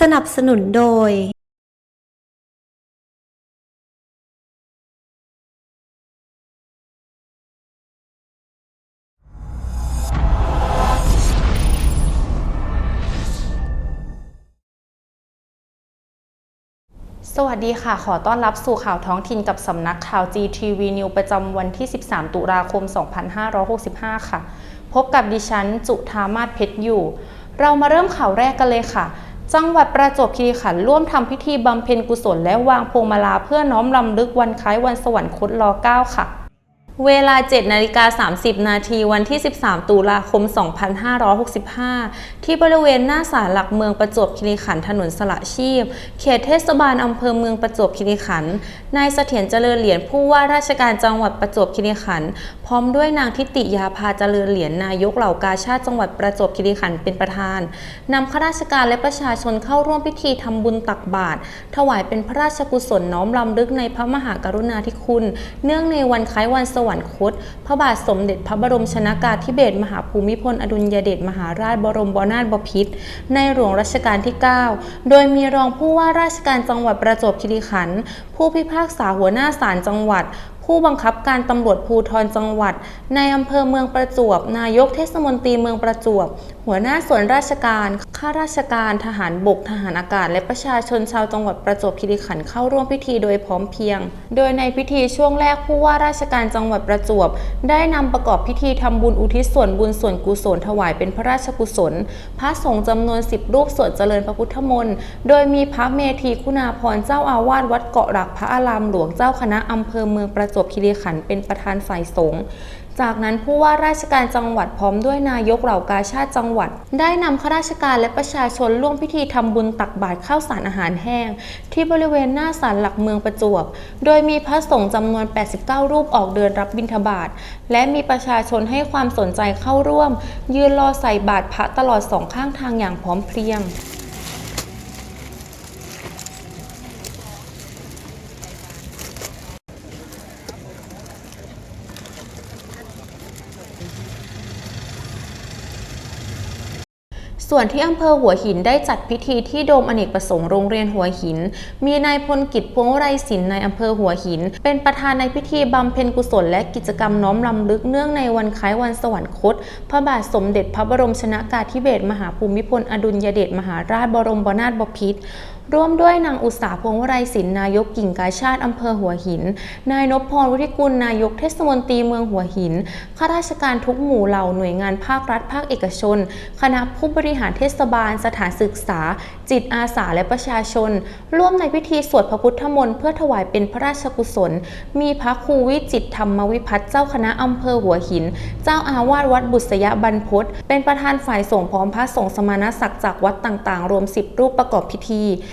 สนับสนุนโดยสวัสดีค่ะ ขอต้อนรับสู่ข่าวท้องถิ่นกับสำนักข่าว GTV News ประจำวันที่ 13 ตุลาคม 2565 ค่ะ พบกับดิฉัน จุธามาศเพชรอยู่ เรามาเริ่มข่าวแรกกันเลยค่ะ จังหวัดประจวบคีรีขันธ์ร่วมทำพิธีบำเพ็ญกุศลและวางพวงมาลาเพื่อน้อมรำลึกวันคล้ายวันสวรรคตร9ค่ะ เวลา 7นาฬิกา30 นาทีวันที่ 13 ตุลาคม 2565 ที่บริเวณหน้าศาลหลักเมืองประจวบคีรีขันธ์ถนนสละชีพ เขตเทศบาลอำเภอเมืองประจวบคีรีขันธ์ นายเสถียรเจริญเหรียญผู้ว่าราชการจังหวัดประจวบคีรีขันธ์ พร้อมด้วยนางทิติยาภาเจริญเหรียญนายกเหล่ากาชาติจังหวัดประจวบคีรีขันธ์เป็นประธาน นำข้าราชการและประชาชนเข้าร่วมพิธีทำบุญตักบาตร ถวายเป็นพระราชกุศลน้อมรำลึกในพระมหากรุณาธิคุณ เนื่องในวันคล้ายวันสววรรคต พระบาทสมเด็จพระบรมชนากาธิเบศรมหาภูมิพลอดุลยเดชมหาราชบรมบนาถบพิตรในหลวงรัชกาลที่ 9 โดยมีรองผู้ว่าราชการจังหวัดประจวบคีรีขันธ์ผู้พิพากษาหัวหน้าศาลจังหวัดผู้บังคับการตำรวจภูธรจังหวัด ในอำเภอเมืองประจวบ นายกเทศมนตรีเมืองประจวบ หัวหน้าส่วนราชการ ข้าราชการ ทหารบก ทหารอากาศ และประชาชนชาวจังหวัดประจวบคีรีขันธ์เข้าร่วมพิธีโดยพร้อมเพรียง โดยในพิธีช่วงแรกผู้ว่าราชการจังหวัดประจวบ ได้นำประกอบพิธีทำบุญอุทิศส่วนบุญส่วนกุศลถวายเป็นพระราชกุศล พระสงฆ์จำนวนสิบรูปสวดเจริญพระพุทธมนต์ โดยมีพระเมธีคุณาภรเจ้าอาวาสวัดเกาะหลักพระอารามหลวงเจ้าคณะอำเภอเมืองประจวบคีรีขันธ์เป็นประธานฝ่ายสงฆ์ จากนั้นผู้ว่าราชการจังหวัดพร้อมด้วยนายกเหล่ากาชาติจังหวัด ได้นำข้าราชการและประชาชนร่วมพิธีทำบุญตักบาตรข้าวสารอาหารแห้ง ที่บริเวณหน้าศาลหลักเมืองประจวบ โดยมีพระสงฆ์จำนวน 89 รูปออกเดินรับบิณฑบาตและมีประชาชนให้ความสนใจเข้าร่วม ยืนรอใส่บาตรพระตลอดสองข้างทางอย่างพร้อมเพรียง ส่วนที่อำเภอหัวหินได้จัดพิธีที่โดมอเนกประสงค์โรงเรียนหัวหิน มีนายพลกิจพวงไรศิลป์ในอำเภอหัวหิน เป็นประธานในพิธีบำเพ็ญกุศลและกิจกรรมน้อมรำลึกเนื่องในวันคล้ายวันสวรรคต พระบาทสมเด็จพระบรมชนากาธิเบศรมหาภูมิพลอดุลยเดชมหาราชบรมบนาถบพิตร ร่วมด้วยนางอุตสาพงวไรศิลป์นายกกิ่งกาชาติอำเภอหัวหิน นายนพพรวุฒิกุลนายกเทศมนตรีเมืองหัวหินข้าราชการทุกหมู่เหล่าหน่วยงานภาครัฐภาคเอกชน คณะผู้บริหารเทศบาล สถานศึกษา จิตอาสาและประชาชน ร่วมในพิธีสวดพระพุทธมนต์เพื่อถวายเป็นพระราชกุศล มีพระครูวิจิตธรรมวิพัฒน์เจ้าคณะอำเภอหัวหิน เจ้าอาวาสวัดบุษยบรรพตเป็นประธานฝ่ายส่งฆ์พร้อมพระสงฆ์สมณศักดิ์จากวัดต่างๆ รวม 10 รูปประกอบพิธี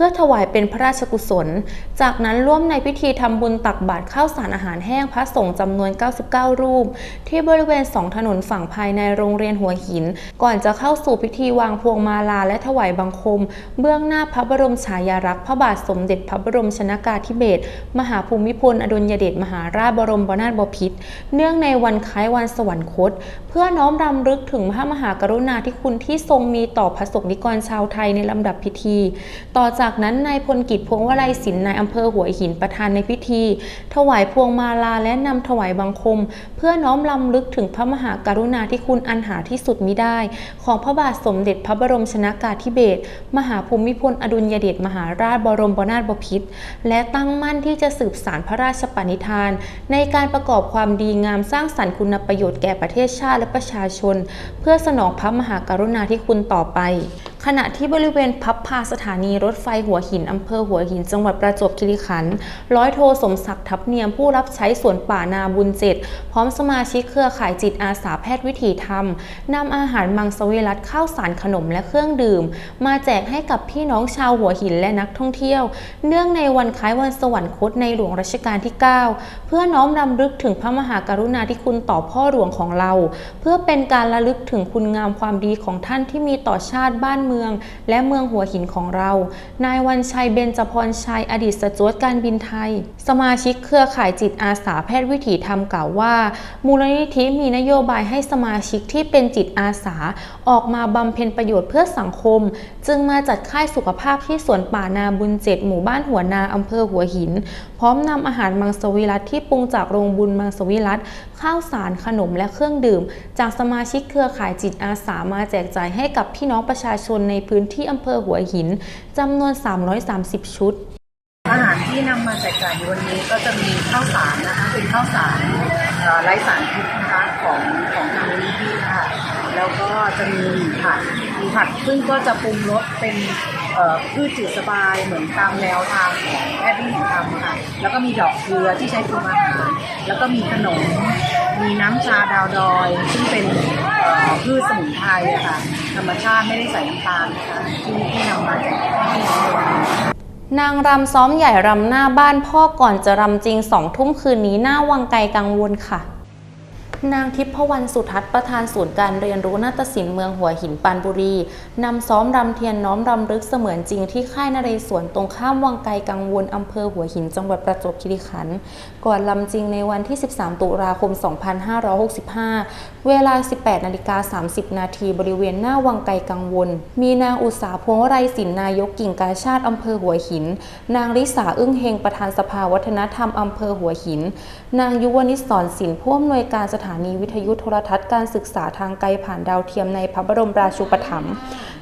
พื่อถวายเป็นพระราชกุศล จากนั้นร่วมในพิธีทำบุญตักบาตรข้าวสารอาหารแห้งพระสงฆ์จำนวน 99 รูป ที่บริเวณสองถนนฝั่งภายในโรงเรียนหัวหิน ก่อนจะเข้าสู่พิธีวางพวงมาลาและถวายบังคม เบื้องหน้าพระบรมฉายาลักษณ์พระบาทสมเด็จพระบรมชนากาธิเบศรมหาภูมิพลอดุลยเดชมหาราชบรมบนาถบพิตรเนื่องในวันคล้ายวันสวรรคต เพื่อน้อมรำลึกถึงพระมหากรุณาธิคุณที่ทรงมีต่อพระสงฆ์นิกรชาวไทยในลำดับพิธี ต่อจากากนั้นนายพลกิจพวงวลัยศิลป์นายอำเภอหัวหินประธานในพิธี ถวายพวงมาลาและนำถวายบังคม เพื่อน้อมรำลึกถึงพระมหากรุณาธิคุณอันหาที่สุดมิได้ ของพระบาทสมเด็จพระบรมชนากาธิเบศรมหาภูมิพลอดุลยเดชมหาราชบรมบนาถบพิตรและตั้งมั่นที่จะสืบสารพระราชปณิธาน ในการประกอบความดีงามสร้างสรรค์คุณประโยชน์แก่ประเทศชาติและประชาชน เพื่อสนองพระมหากรุณาธิคุณต่อไปขณะที่บริเวณพับพาสถานีรถไฟหัวหินอำเภอหัวหิน จังหวัดประจวบคีรีขันธ์ร้อยโทสมศักดิ์ทับเนียมผู้รับใช้สวนป่านาบุญเจ็ดพร้อมสมาชิกเครือข่ายจิตอาสาแพทย์วิถีธรรมนำอาหารมังสวิรัตข้าวสารขนมและเครื่องดื่ม มาแจกให้กับพี่น้องชาวหัวหินและนักท่องเที่ยว เนื่องในวันคล้ายวันสวรรคตในหลวงรัชกาลที่ 9 เพื่อน้อมรำลึกถึงพระมหากรุณาธิคุณต่อพ่อหลวงของเรา เพื่อเป็นการระลึกถึงคุณงามความดีของท่านที่มีต่อชาติบ้านเมือง และเมืองหัวหินของเรา นายวันชัยเบญจพรชัยอดีตสจวตการบินไทย สมาชิกเครือข่ายจิตอาสาแพทย์วิถีธรรมกล่าวว่า มูลนิธิมีนโยบายให้สมาชิกที่เป็นจิตอาสา ออกมาบำเพ็ญประโยชน์เพื่อสังคม จึงมาจัดค่ายสุขภาพที่สวนป่านาบุญเจ็ดหมู่บ้านหัวนาอำเภอหัวหิน พร้อมนำอาหารมังสวิรัตที่ปรุงจากโรงบุญมังสวิรัตข้าวสารขนมและเครื่องดื่ม จากสมาชิกเครือข่ายจิตอาสามาแจกจ่ายให้กับพี่น้องประชาชนในพื้นที่อำเภอหัวหินจำนวน 330 ชุด อาหารที่นำมาแจกจ่ายวันนี้ก็จะมีข้าวสารนะคะเป็นข้าวสารไร้สารพิษนะคะของของทางมูลนิธิค่ะแล้วก็จะมีมีผัดมีผัดซึ่งก็จะปรุงรสเป็นพืชจืดสบายเหมือนตามแนวทางของแพทย์ที่ทำค่ะ แล้วก็มีดอกเกลือที่ใช้ปรุงอาหาร แล้วก็มีขนม มีน้ำชาดาวดอย ซึ่งเป็นพืชสมุนไพรค่ะ ธรรมชาติไม่ได้ใส่น้ำตาลนะคะที่ที่นำมาจากพี่น้องในนางรำซ้อมใหญ่รำหน้าบ้านพ่อก่อนจะรำจริงสองทุ่มคืนนี้หน้าวังไกลกังวลค่ะ นางทิพวรรณสุทัศน์ประธานศูนย์การเรียนรู้นาฏศิลป์เมืองหัวหินปานบุรี นำซ้อมรำเทียนน้อมรำลึกเสมือนจริงที่ค่ายนเรศวรตรงข้ามวังไกลกังวลอำเภอหัวหินจังหวัดประจวบคีรีขันธ์ก่อนรำจริงในวันที่ 13 ตุลาคม 2565 เวลา 18นาฬิกา30 นาทีบริเวณหน้าวังไกลกังวล มีนางอุตสาพวงไรศิลป์นายกกิ่งกาชาติอำเภอหัวหิน นางริษาอึ้งเฮงประธานสภาวัฒนธรรมอำเภอหัวหิน นางยุวนิสสอนศิลป์ผู้อำนวยการสถานนีวิทยุโทรทัศน์การศึกษาทางไกลผ่านดาวเทียมในพระบรมราชูปถัมภ์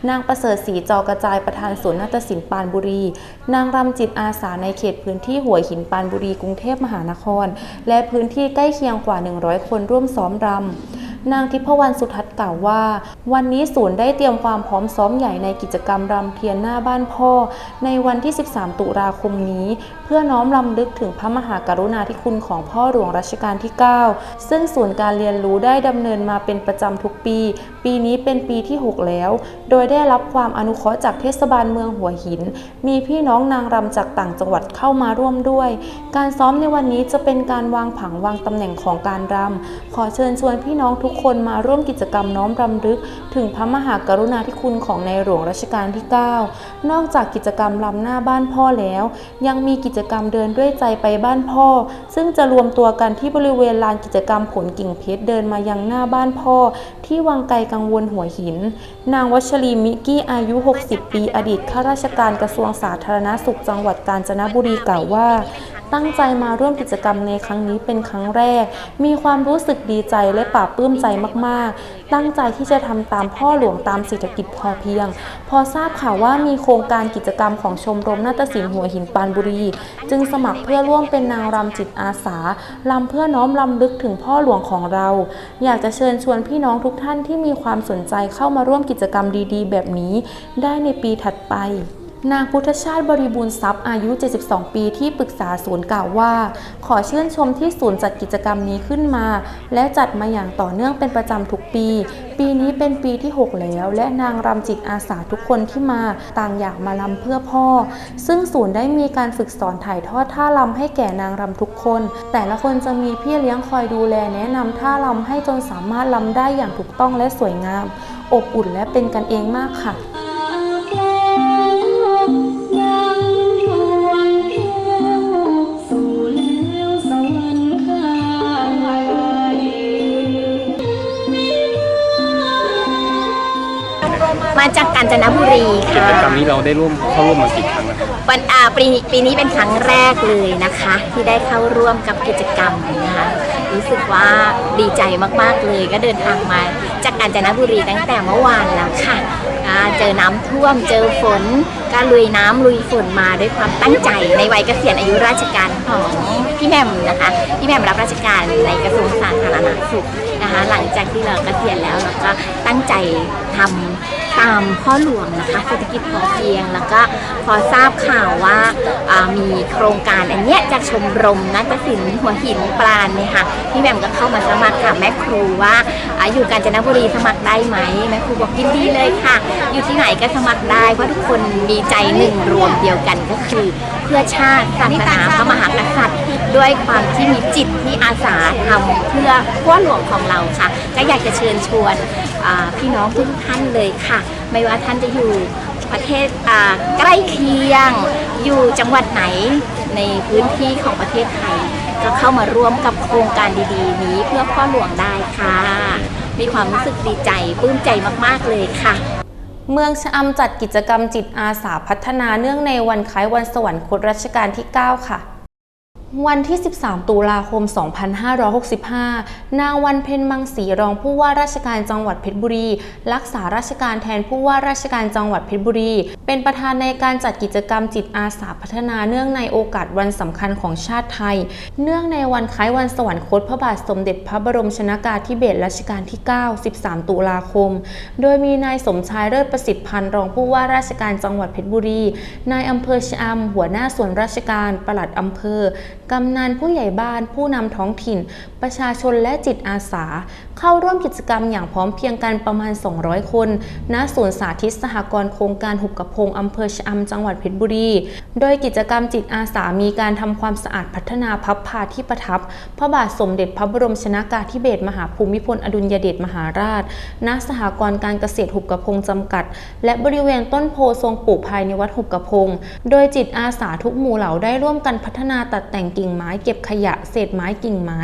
นางประเสริฐศรีจอกระจายประธานศูนย์นาฏศิลป์ปานบุรี นางรำจิตอาสาในเขตพื้นที่หัวหินปานบุรีกรุงเทพมหานคร และพื้นที่ใกล้เคียงกว่า 100 คนร่วมซ้อมรำ นางทิพวรรณสุทัศน์กล่าวว่า วันนี้ศูนย์ได้เตรียมความพร้อมซ้อมใหญ่ในกิจกรรมรำเทียนหน้าบ้านพ่อ ในวันที่ 13 ตุลาคมนี้ เพื่อน้อมรำลึกถึงพระมหากรุณาธิคุณของพ่อหลวงรัชกาลที่ 9 ซึ่งศูนย์การเรียนรู้ได้ดำเนินมาเป็นประจำทุกปี ปีนี้เป็นปีที่ 6 แล้ว โดยได้รับความอนุเคราะห์จากเทศบาลเมืองหัวหิน มีพี่น้องนางรำจากต่างจังหวัดเข้ามาร่วมด้วย การซ้อมในวันนี้จะเป็นการวางผังวางตำแหน่งของการรำขอเชิญชวนพี่น้องทุกคนมาร่วมกิจกรรมน้อมรำลึก ถึงพระมหากรุณาธิคุณของในหลวงรัชกาลที่ 9 นอกจากกิจกรรมรำหน้าบ้านพ่อแล้ว ยังมีกิจกรรมเดินด้วยใจไปบ้านพ่อ ซึ่งจะรวมตัวกันที่บริเวณลานกิจกรรมผลกิ่งเพชรเดินมายังหน้าบ้านพ่อ ที่วังไกลกังวลหัวหิน นางวัชรีมิกกี้อายุ 60 ปี อดีตข้าราชการกระทรวงสาธารณสุขจังหวัดกาญจนบุรีกล่าวว่า ตั้งใจมาร่วมกิจกรรมในครั้งนี้เป็นครั้งแรก มีความรู้สึกดีใจและปลาบปลื้มใจมากๆ ตั้งใจที่จะทำตามพ่อหลวงตามเศรษฐกิจพอเพียง พอทราบข่าวว่ามีโครงการกิจกรรมของชมรมนาฏศิลป์หัวหินปานบุรี จึงสมัครเพื่อร่วมเป็นนางรำจิตอาสารำเพื่อน้อมรำลึกถึงพ่อหลวงของเรา อยากจะเชิญชวนพี่น้องทุกท่านที่มีความสนใจเข้ามาร่วมกิจกรรมดีๆ แบบนี้ ได้ในปีถัดไป นางพุทธชาติบริบูรณ์ทรัพย์อายุ 72 ปีที่ปรึกษาศูนย์กล่าวว่า ขอชื่นชมที่ศูนย์จัดกิจกรรมนี้ขึ้นมา และจัดมาอย่างต่อเนื่องเป็นประจำทุกปี ปีนี้เป็นปีที่ 6 แล้ว และนางรำจิตอาสาทุกคนที่มาต่างอยากมาลำเพื่อพ่อ ซึ่งศูนย์ได้มีการฝึกสอนถ่ายทอดท่ารำให้แก่นางรำทุกคน แต่ละคนจะมีพี่เลี้ยงคอยดูแลแนะนำท่ารำให้จนสามารถลำได้อย่างถูกต้องและสวยงาม อบอุ่นและเป็นกันเองมากค่ะ มาจากกาญจนบุรีกิค่ะจกรรมนี้เราได้ร่วมเข้าร่วมมากี่ครั้งแล้วครับวันอ่าปีนี้ปีนี้เป็นครั้งแรกเลยนะคะ ที่ได้เข้าร่วมกับกิจกรรมนะคะรู้สึกว่าดีใจมากๆเลย ก็เดินทางมาจากกาญจนบุรีตั้งแต่เมื่อวานแล้วค่ะอ่าเจอน้ำท่วมเจอฝนก็ลุยน้ำลุยฝนมาด้วยความตั้งใจในวัยเกษียณอายุราชการของพี่แหม่มนะคะพี่แหม่มรับราชการในกระทรวงสาธารณสุขนะคะหลังจากที่เราเกษียณแล้วเราก็ตั้งใจทำ ตามพ่อหลวงนะคะเศรษฐกิจพอเพียง แล้วก็พอทราบข่าวว่ามีโครงการอันเนี้ยจากชมรมนาฏศิลป์หัวหินปราณเนี่ยค่ะพี่แหม่มก็เข้ามาสมัครค่ะแม่ครูว่าอาอยู่กาญจนบุรีสมัครได้ไหมแม่ครูบอกยินดีเลยค่ะ อยู่ที่ไหนก็สมัครได้เพราะทุกคนมีใจหนึ่งรวมเดียวกันก็คือเพื่อชาติศาสนาพระมหากษัตริย์ด้วยความที่มีจิตที่อาสาทำเพื่อขั้วหลวงของเราค่ะก็อยากจะเชิญชวนพี่น้องทุกท่านเลยค่ะ ไม่ว่าท่านจะอยู่ประเทศใกล้เคียง อยู่จังหวัดไหนในพื้นที่ของประเทศไทย ก็เข้ามาร่วมกับโครงการดีๆ นี้เพื่อพ่อหลวงได้ค่ะ มีความรู้สึกดีใจปลื้มใจมากๆเลยค่ะ เมืองชะอำจัดกิจกรรมจิตอาสาพัฒนาเนื่องในวันคล้ายวันสวรรคตรัชกาลที่ 9 ค่ะ วันที่ 13 ตุลาคม 2565 นางวันเพ็ญมังสีรองผู้ว่าราชการจังหวัดเพชรบุรี รักษาราชการแทนผู้ว่าราชการจังหวัดเพชรบุรี เป็นประธานในการจัดกิจกรรมจิตอาสาพัฒนาเนื่องในโอกาสวันสำคัญของชาติไทย เนื่องในวันคล้ายวันสวรรคตพระบาทสมเด็จพระบรมชนากาธิเบศรรัชกาลที่ 9 13 ตุลาคม โดยมีนายสมชายเลิศประสิทธิ์พันธ์รองผู้ว่าราชการจังหวัดเพชรบุรี นายอำเภอชะอำหัวหน้าส่วนราชการปลัดอำเภอกำนันผู้ใหญ่บ้าน ผู้นำท้องถิ่น ประชาชนและจิตอาสา เข้าร่วมกิจกรรมอย่างพร้อมเพียงกันประมาณ 200 คนณศูนย์สาธิตสหกรณ์โครงการหุบกระพงอำเภอชะอำจังหวัดเพชรบุรี โดยกิจกรรมจิตอาสามีการทำความสะอาดพัฒนาพับพาที่ประทับ พระบาทสมเด็จพระบรมชนากาธิเบศรมหาภูมิพลอดุลยเดชมหาราช ณสหกรณ์การเกษตรหุบกระพงจำกัด และบริเวณต้นโพทรงปลูกภายในวัดหุบกระพง โดยจิตอาสาทุกหมู่เหล่าได้ร่วมกันพัฒนาตัดแต่งกิ่งไม้ เก็บขยะเศษไม้กิ่งไม้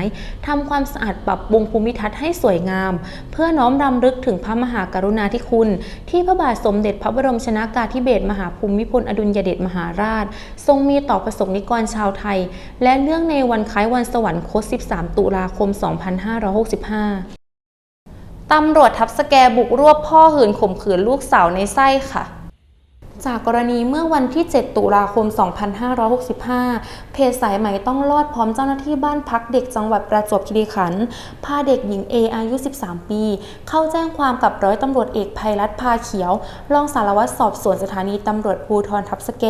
ทำความสะอาดปรับปรุงภูมิทัศน์ให้สวยงาม เพื่อน้อมรำลึกถึงพระมหากรุณาธิคุณ ที่พระบาทสมเด็จพระบรมชนากาธิเบศรมหาภูมิพลอดุลยเดชมหาราช ทรงมีต่อประสงค์นิกรชาวไทย และเนื่องในวันคล้ายวันสวรรคต 13 ตุลาคม 2565ตำรวจทับสแกบุกรวบพ่อหืนข่มขืนลูกสาวในไส้ค่ะ จากกรณีเมื่อวันที่ 7 ตุลาคม 2565 เพจสายไหมต้องรอดพร้อมเจ้าหน้าที่บ้านพักเด็กจังหวัดประจวบคีรีขันธ์พาเด็กหญิง A อายุ 13 ปี เข้าแจ้งความกับร้อยตำรวจเอกภัยรัตน์พาเขียว รองสารวัตรสอบสวนสถานีตำรวจภูธรทับสแก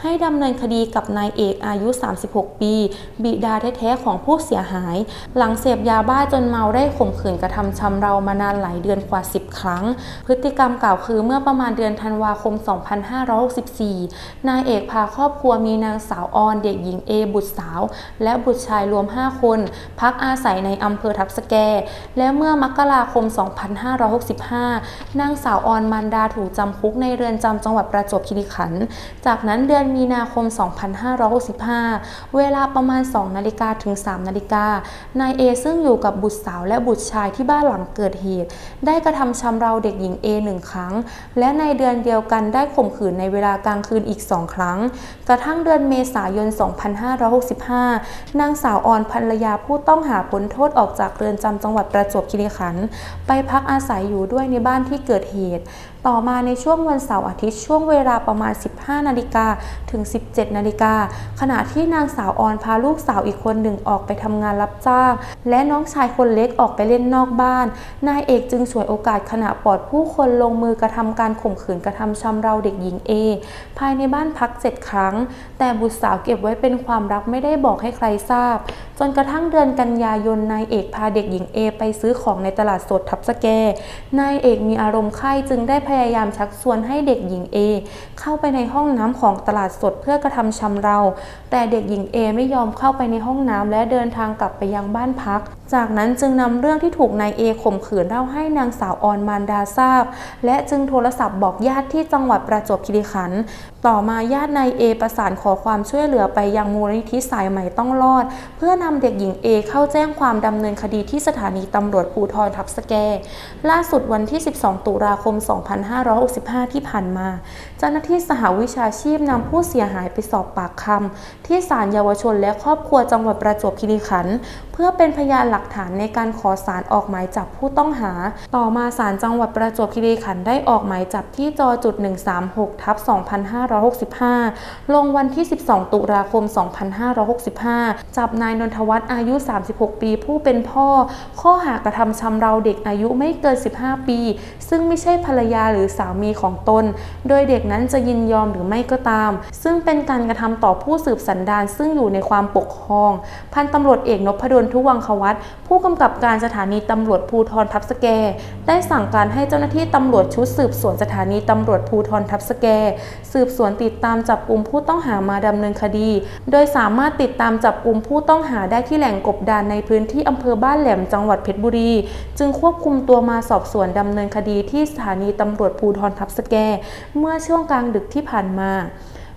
ให้ดำเนินคดีกับนายเอกอายุ 36 ปี บิดาแท้ๆของผู้เสียหาย หลังเสพยาบ้าจนเมาได้ข่มขืนกระทำชำเรามานานหลายเดือนกว่า 10 ครั้ง พฤติกรรมกล่าวคือเมื่อประมาณเดือนธันวาคม 2 2564 นายเอกพาครอบครัวมีนางสาวออนเด็กหญิงเอบุตรสาว และบุตรชายรวม 5 คน พักอาศัยในอำเภอทับสแก และเมื่อมกราคม 2565 นางสาวออนมารดาถูกจำคุกในเรือนจำจังหวัดประจวบคีรีขันธ์จากนั้นเดือนมีนาคม 2565 เวลาประมาณ 2 นาฬิกาถึง 3 นาฬิกา นายเอซึ่งอยู่กับบุตรสาวและบุตรชายที่บ้านหลังเกิดเหตุ ได้กระทำชำเราเด็กหญิง A หนึ่งครั้ง และในเดือนเดียวกันได้ข่มขืนในเวลากลางคืนอีก2ครั้ง กระทั่งเดือนเมษายน 2565 นางสาวออนภรรยาผู้ต้องหาพ้นโทษออกจากเรือนจำจังหวัดประจวบคีรีขันธ์ไปพักอาศัยอยู่ด้วยในบ้านที่เกิดเหตุ ต่อมาในช่วงวันเสาร์อาทิตย์ช่วงเวลาประมาณ 15 นาฬิกาถึง 17 นาฬิกา ขณะที่นางสาวออนพาลูกสาวอีกคนหนึ่งออกไปทำงานรับจ้าง และน้องชายคนเล็กออกไปเล่นนอกบ้าน นายเอกจึงฉวยโอกาสขณะปลอดผู้คนลงมือกระทำการข่มขืนกระทำชำเราเด็กหญิง A ภายในบ้านพักเจ็ดครั้ง แต่บุตรสาวเก็บไว้เป็นความลับไม่ได้บอกให้ใครทราบ จนกระทั่งเดือนกันยายนนายเอกพาเด็กหญิง A ไปซื้อของในตลาดสดทับสแก นายเอกมีอารมณ์ไข้จึงได้พยายามชักชวนให้เด็กหญิง A เข้าไปในห้องน้ำของตลาดสดเพื่อกระทำชำเรา แต่เด็กหญิง A ไม่ยอมเข้าไปในห้องน้ำและเดินทางกลับไปยังบ้านพักจากนั้นจึงนำเรื่องที่ถูกนายเอข่มขืนเล่าให้นางสาวออนมารดาทราบ และจึงโทรศัพท์บอกญาติที่จังหวัดประจวบคีรีขันธ์ต่อมาญาตินายเอประสานขอความช่วยเหลือไปยังมูลนิธิสายใหม่ต้องรอด เพื่อนำเด็กหญิงเอเข้าแจ้งความดำเนินคดีที่สถานีตำรวจภูธรทับสแก ล่าสุดวันที่ 12 ตุลาคม 2565 ที่ผ่านมา เจ้าหน้าที่สหวิชาชีพนำผู้เสียหายไปสอบปากคำที่ศาลเยาวชนและครอบครัวจังหวัดประจวบคีรีขันธ์เพื่อเป็นพยานหลักฐานในการขอสารออกหมายจับผู้ต้องหา ต่อมาศาลจังหวัดประจวบคีรีขันธ์ได้ออกหมายจับที่จอจุด136ทับ2565 ลงวันที่ 12 ตุลาคม 2565 จับนายนนทวัฒน์อายุ 36 ปีผู้เป็นพ่อ ข้อหากระทำชำเราเด็กอายุไม่เกิน 15 ปี ซึ่งไม่ใช่ภรรยาหรือสามีของตน โดยเด็กนั้นจะยินยอมหรือไม่ก็ตาม ซึ่งเป็นการกระทำต่อผู้สืบสันดานซึ่งอยู่ในความปกครอง พันตำรวจเอกนพดลทุวังควัตผู้กำกับการสถานีตำรวจภูธรทับสแก ได้สั่งการให้เจ้าหน้าที่ตำรวจชุดสืบสวนสถานีตำรวจภูธรทับสแก สืบสวนติดตามจับกลุ่มผู้ต้องหามาดำเนินคดี โดยสามารถติดตามจับกลุ่มผู้ต้องหาได้ที่แหล่งกบดานในพื้นที่อำเภอบ้านแหลมจังหวัดเพชรบุรี จึงควบคุมตัวมาสอบสวนดำเนินคดีที่สถานีตำรวจภูธรทับสแก เมื่อช่วงกลางดึกที่ผ่านมา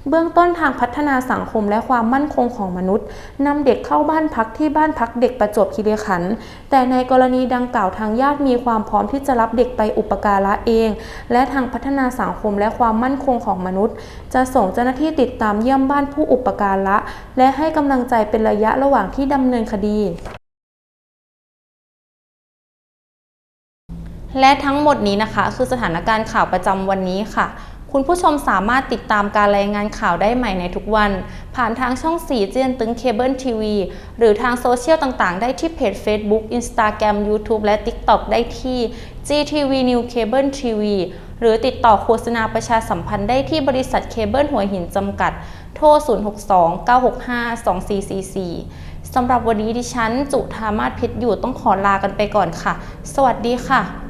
เบื้องต้นทางพัฒนาสังคมและความมั่นคงของมนุษย์นำเด็กเข้าบ้านพักที่บ้านพักเด็กประจวบคีรีขันธ์แต่ในกรณีดังกล่าวทางญาติมีความพร้อมที่จะรับเด็กไปอุปการะเอง และทางพัฒนาสังคมและความมั่นคงของมนุษย์ จะส่งเจ้าหน้าที่ติดตามเยี่ยมบ้านผู้อุปการะ และให้กำลังใจเป็นระยะระหว่างที่ดำเนินคดีและทั้งหมดนี้นะคะ คือสถานการณ์ข่าวประจำวันนี้ค่ะ คุณผู้ชมสามารถติดตามการรายงานข่าวได้ใหม่ในทุกวัน ผ่านทางช่อง 4 เจียนตึงเคเบิลทีวีหรือทางโซเชียลต่างๆ ได้ที่เพจ Facebook Instagram YouTube และ TikTok ได้ที่ GTV New Cable TV หรือติดต่อโฆษณาประชาสัมพันธ์ได้ที่บริษัทเคเบิลหัวหินจำกัด โทร 062-965-2444 สำหรับวันนี้ดิฉัน จุธามาศเพชรอยู่ต้องขอลากันไปก่อนค่ะ สวัสดีค่ะ